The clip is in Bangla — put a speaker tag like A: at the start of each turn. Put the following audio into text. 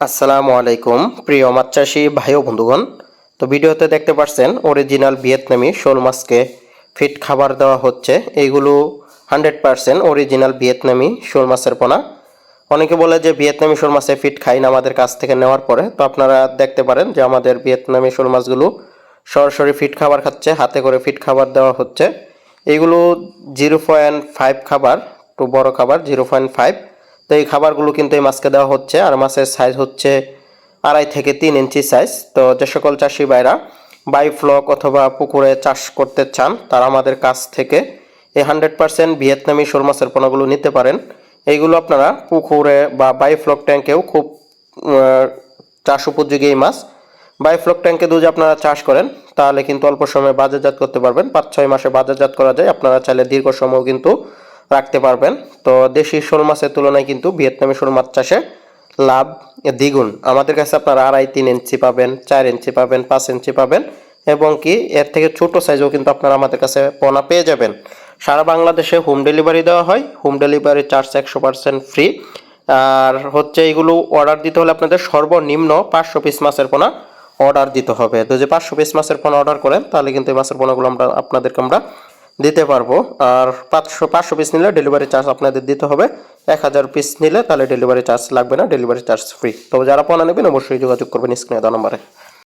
A: আসসালামু আলাইকুম, প্রিয় মাছ চাষি ভাই ও বন্ধুগণ। তো ভিডিওতে দেখতে পাচ্ছেন অরিজিনাল ভিয়েতনামি শোল মাছকে ফিট খাবার দেওয়া হচ্ছে। এইগুলো হান্ড্রেড পার্সেন্ট অরিজিনাল ভিয়েতনামি শোল মাছের পোনা। অনেকে বলে যে ভিয়েতনামি শোল মাছে ফিট খাই না আমাদের কাছ থেকে নেওয়ার পরে। তো আপনারা দেখতে পারেন যে আমাদের ভিয়েতনামি শোল মাছগুলো সরাসরি ফিট খাবার খাচ্ছে, হাতে করে ফিট খাবার দেওয়া হচ্ছে। এইগুলো জিরো পয়েন্ট ফাইভ খাবার, একটু বড় খাবার জিরো পয়েন্ট ফাইভ তো এই খাবারগুলো কিন্তু এই মাছকে দেওয়া হচ্ছে আর মাছের সাইজ হচ্ছে আড়াই থেকে তিন ইঞ্চি সাইজ তো যে সকল চাষি ভাইরা বাইফ্লক অথবা পুকুরে চাষ করতে চান, তারা আমাদের কাছ থেকে এই হান্ড্রেড পার্সেন্ট ভিয়েতনামি শোল মাছের পোনাগুলো নিতে পারেন। এইগুলো আপনারা পুকুরে বা বাইফ্লক ট্যাঙ্কেও খুব চাষ উপযোগী এই মাছ। বাইফ্লক ট্যাঙ্কে যদি আপনারা চাষ করেন, তাহলে কিন্তু অল্প সময়ে বাজারজাত করতে পারবেন। পাঁচ ছয় মাসে বাজারজাত করা যায়। আপনারা চাইলে দীর্ঘ সময়ও কিন্তু রাখতে পারবেন। তো দেশি শোল মাছের তুলনায় কিন্তু ভিয়েতনামি শোল মাছ চাষে লাভ দ্বিগুণ। আমাদের কাছে আপনারা আড়াই, তিন ইঞ্চি পাবেন, চার ইঞ্চি পাবেন, পাঁচ ইঞ্চি পাবেন এবং কি এর থেকে ছোট সাইজও কিন্তু আপনারা আমাদের কাছে পোনা পেয়ে যাবেন। সারা বাংলাদেশে হোম ডেলিভারি দেওয়া হয়। হোম ডেলিভারি চার্জ একশো পার্সেন্ট ফ্রি আর হচ্ছে এগুলো অর্ডার দিতে হলে আপনাদের সর্বনিম্ন পাঁচশো পিস মাছের পোনা অর্ডার দিতে হবে। তো যে পাঁচশো পিস মাছের পোনা অর্ডার করেন, তাহলে কিন্তু এই মাছের পোনাগুলো আমরা আপনাদেরকে আমরা দিতে পারব। আর পাঁচশো পাঁচশো পিস নিলে ডেলিভারি চার্জ আপনাদের দিতে হবে। এক হাজার পিস নিলে তাহলে ডেলিভারি চার্জ লাগবে না ডেলিভারি চার্জ ফ্রি তবে যারা পোনা নেবেন অবশ্যই যোগাযোগ করবেন স্ক্রিনে দেওয়া নম্বরে।